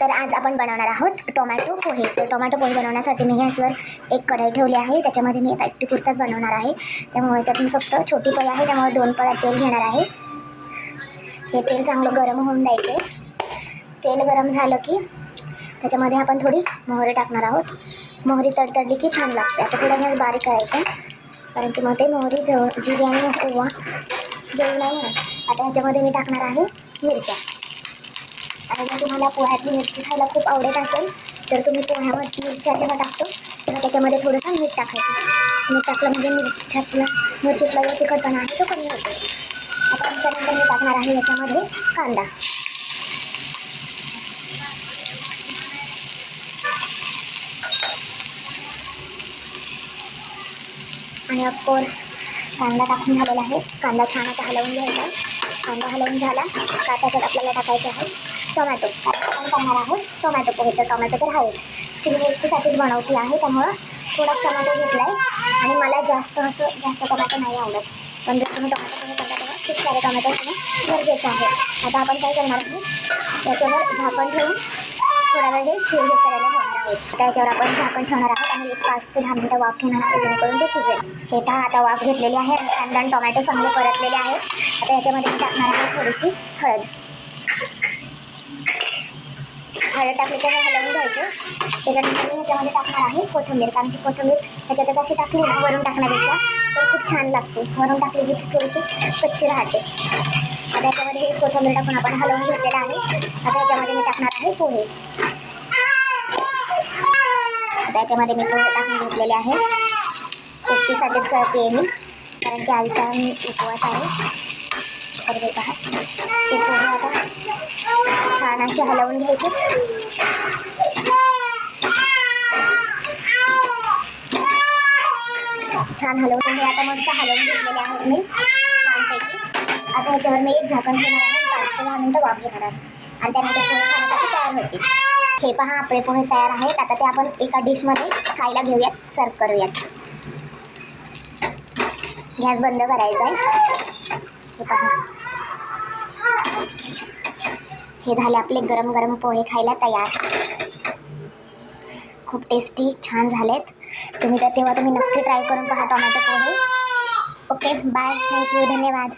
तर आज आपण बनवणार आहोत टोमॅटो पोहे. तर टोमॅटो पोहे बनवण्यासाठी मी गॅसवर एक कढई ठेवली आहे. त्याच्यामध्ये मी एकटी पुरताच बनवणार आहे. त्यामुळे याच्यात मी फक्त छोटी पळी आहे. त्यामुळे दोन पळ्या तेल घेणार आहे. हे तेल चांगलं गरम होऊन द्यायचे तेल गरम झालं की त्याच्यामध्ये आपण थोडी मोहरी टाकणार आहोत. मोहरी तडतडली की छान लागते. आता थोडं गॅस बारीक करायचं कारण की मग ते मोहरी जवळ जिरे आणि ओवा जवळ नाही म्हणून आता ह्याच्यामध्ये मी टाकणार आहे मिरच्या. आता जर तुम्हाला पोह्यातली मिरची खायला खूप आवडत असेल तर तुम्ही पोह्यामध्ये मिरची जेव्हा टाकतो तेव्हा त्याच्यामध्ये थोडंसं मीठ टाकायचं. मीठ टाकलं म्हणजे मिरच्यातला मिरचीतला जो तिखटपणा आहे तो कमी होतो. आता त्याच्यानंतर मी टाकणार आहे याच्यामध्ये कांदा. आणि ऑफकोर्स कांदा टाकून झालेला आहे. कांदा छान आता हलवून घ्यायचा. कांदा हलवून झाला का त्याच्यात आपल्याला टाकायचं आहे टोमॅटो. आपण करणार आहोत टोमॅटो पोहे तर टोमॅटो तर आहेच ती मी एकटीसाठीच बनवती आहे त्यामुळं थोडा टोमॅटो घेतला आहे आणि मला जास्त असं जास्त टोमॅटो नाही आवडत. पण जर तुम्ही टोमॅटो पोहे करता तेव्हा खूप सारे टोमॅटो घेणं गरजेचं आहे. आता आपण काय करणार आहोत? त्याच्यावर झाकण ठेवून थोडा वेळ हे शिजत करायला ठेवणार आहोत. त्याच्यावर आपण झाकण ठेवणार आहोत आणि एक पाच ते दहा मिनटं वाफ घेणार आहोत जेणेकरून ते शिजेल. हे पहा आता वाफ घेतलेली आहे आणि कांदा आणि टोमॅटो चांगले परतलेले आहेत. आता याच्यामध्ये मी टाकणार आहे थोडीशी हळद. हळद टाकली तर हलवून घ्यायचं. त्याच्यानंतर मी ह्याच्यामध्ये टाकणार आहे कोथिंबीर कारण की कोथिंबीर ह्याच्यातच अशी टाकली ना वरून टाकण्यापेक्षा तर खूप छान लागते. वरून टाकली की ती थोडीशी कच्ची राहते. आता याच्यामध्ये हे कोथिंबीर टाकून आपण हलवून घेतलेलं आहे. आता याच्यामध्ये मी टाकणार आहे पोहे. आता याच्यामध्ये मी पोहे टाकून घेतलेले आहे. एकटीसाठीच करते मी कारण की आईचा मी उपवास आहे. तर हे पहा. ते पोहे आता छान असे हलवून घ्यायचे. छान हलवून घ्या. आता मस्त हलवून घेतलेले आहेत मी छानपैकी. आता याच्यावर मी एक झाकण घेणार आहे. पाच ते दहा मिनटं वाफ घेणार आहे. आणि त्यानंतर पोहे खाण्यासाठी तयार होतील. हे पहा आपले पोहे तयार आहेत. आता ते आपण एका डिशमध्ये खायला घेऊयात. सर्व करूयात. गॅस बंद करायचा आहे हे पहा हे झाले आपले गरम गरम पोहे खायला तयार. खूप टेस्टी छान झालेत. तुम्ही तर तेव्हा तुम्ही नक्की ट्राय करून पहा tomato pohe. Okay bye thank you धन्यवाद.